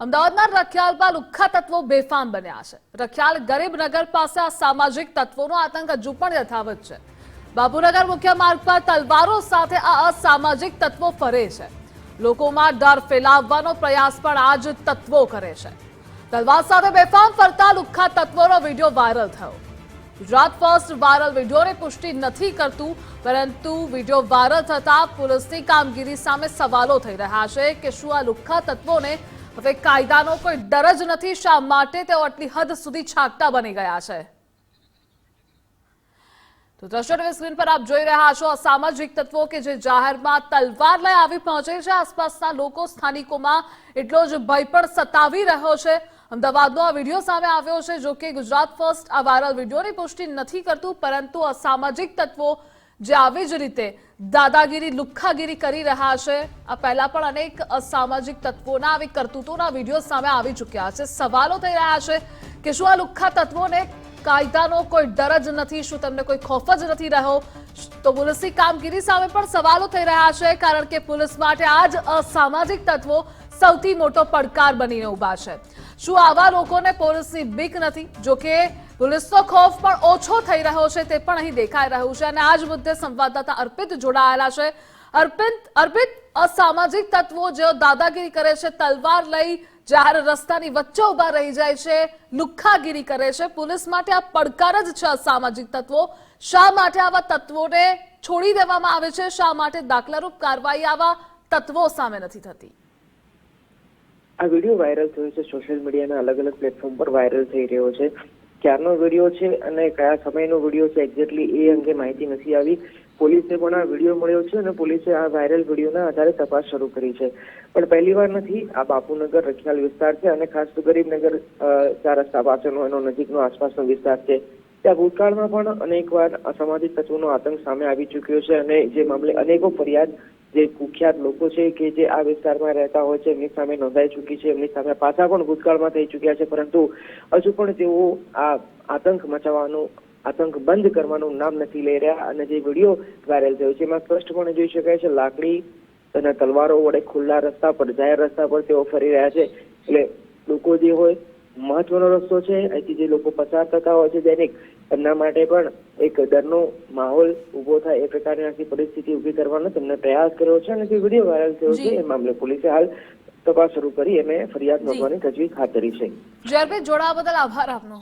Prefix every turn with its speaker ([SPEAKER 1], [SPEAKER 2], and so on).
[SPEAKER 1] અમદાવાદના રખિયાલમાં લુખ્ખા તત્વો બેફામ બન્યા છે. રખિયાલ ગરીબનગર પાસે આ સામાજિક તત્વોનો આતંક હજુ પણ યથાવત છે. બાપુનગર મુખ્ય માર્ગ પર તલવારો સાથે આ અસામાજિક તત્વો ફરે છે. લોકોમાં ડર ફેલાવવાનો પ્રયાસ પણ આ જ તત્વો કરે છે. તલવાર સાથે બેફામ ફરતા લુખ્ખા તત્વોનો વીડિયો વાયરલ થયો. ગુજરાત ફર્સ્ટ વાયરલ વિડીયોની પુષ્ટિ નથી કરતું, પરંતુ વીડિયો વાયરલ થતા પોલીસની કામગીરી સામે સવાલો થઈ રહ્યા છે કે શું આ લુખ્ખા તત્વોને હવે કાયદાનો કોઈ ડર જ નથી, શા માટે તેઓ આટલી હદ સુધી છાકટા બની ગયા છે? તો દ્રશ્યો સ્ક્રીન પર આપ જોઈ રહ્યા છો અસામાજિક તત્વો કે જે જાહેરમાં તલવાર લઈ આવી પહોંચે છે. આસપાસના લોકો સ્થાનિકોમાં એટલો જ ભય પણ સતાવી રહ્યો છે. અમદાવાદનો આ વીડિયો સામે આવ્યો છે, જો કે ગુજરાત ફર્સ્ટ આ વાયરલ વિડીયોની પુષ્ટિ નથી કરતું, પરંતુ અસામાજિક તત્વો જે આવી જ રીતે દાદાગીરી, લુખ્ખાગીરી કરી રહ્યા છે. આ પહેલા પણ અનેક અસામાજિક તત્વોના આવી કરતૂતોના વીડિયો સામે આવી ચૂક્યા છે. સવાલો થઈ રહ્યા છે કે શું આ લુખ્ખા તત્વોને કાયદાનો કોઈ ડર જ નથી, શું તમને કોઈ ખોફ જ નથી રહ્યો? તો પોલીસની કામગીરી સામે પણ સવાલો થઈ રહ્યા છે, કારણ કે પોલીસ માટે આ જ અસામાજિક તત્વો સૌથી મોટો પડકાર બનીને ઊભા છે. શું આવા લોકોને પોલીસની બીક નથી? જો કે પોલીસનો ખોફ પણ ઓછો થઈ રહ્યો છે તે પણ અહીં દેખાઈ રહ્યું છે અને આ જ મુદ્દે સંવાદદાતા અર્પિત જોડાયેલા છે. અર્પિત અર્પિત, અસામાજિક તત્વો જેઓ દાદાગીરી કરે છે, તલવાર લઈ જાહેર રસ્તાની વચ્ચે ઊભા રહી જાય છે લુખ્ખાગીરી કરે છે. પોલીસ માટે આ પડકાર જ છે અસામાજિક તત્વો. શા માટે આવા તત્વોને છોડી દેવામાં આવે છે? શા માટે દાખલારૂપ કાર્યવાહી આવા તત્વો સામે નથી થતી?
[SPEAKER 2] આ વીડિયો વાયરલ થયો છે સોશિયલ મીડિયાના અલગ અલગ પ્લેટફોર્મ પર વાયરલ થઈ રહ્યો છે. ક્યારનો વીડિયો છે અને કયા સમયનો વીડિયો છે એક્ઝેક્ટલી એ અંગે માહિતી નથી આવી. પોલીસે પણ આ વીડિયો મળ્યો છે અને પોલીસે આ વાયરલ વિડીયોના આધારે તપાસ શરૂ કરી છે. પણ પહેલી વાર નથી, આ બાપુનગર રખિયાલ વિસ્તાર છે અને ખાસ તો ગરીબનગર ચાર રસ્તા પાસેનો એનો નજીકનો આસપાસનો વિસ્તાર છે. ત્યાં ભૂતકાળમાં પણ અનેકવાર અસામાજિક તત્વોનો આતંક સામે આવી ચૂક્યો છે અને જે મામલે અનેકો ફરિયાદ જે કુખ્યાત લોકો છે કે જે આ વિસ્તારમાં રહેતા હોય છે, એમની સામે નોંધાઈ ચૂકી છે, એમની સામે પાછા પણ ભૂતકાળમાં થઈ ચૂક્યા છે, પરંતુ હજુ પણ તેઓ આ આતંક મચાવવાનું, આતંક બંધ કરવાનું નામ નથી લઈ રહ્યા અને જે વીડિયો વાયરલ થયો છે, એમાં સ્પષ્ટપણે જોઈ શકાય છે, લાકડી અને તલવારો વડે ખુલ્લા રસ્તા પર, જાહેર રસ્તા પર તેઓ ફરી રહ્યા છે. એટલે લોકો જે હોય મહત્વનો રસ્તો છે. અહીંથી જે લોકો પસાર થતા હોય છે દૈનિક એમના માટે પણ એક ડરનો માહોલ ઊભો થાય એ પ્રકારની આખી પરિસ્થિતિ ઊભી કરવાનો તેમને પ્રયાસ કર્યો છે અને જે વીડિયો વાયરલ થયો છે. એ મામલે પોલીસે હાલ તપાસ શરૂ કરી. એને ફરિયાદ નોંધવાની તજવીજ હાથ ધરી છે.
[SPEAKER 1] જોડાવા બદલ આભાર આપનો.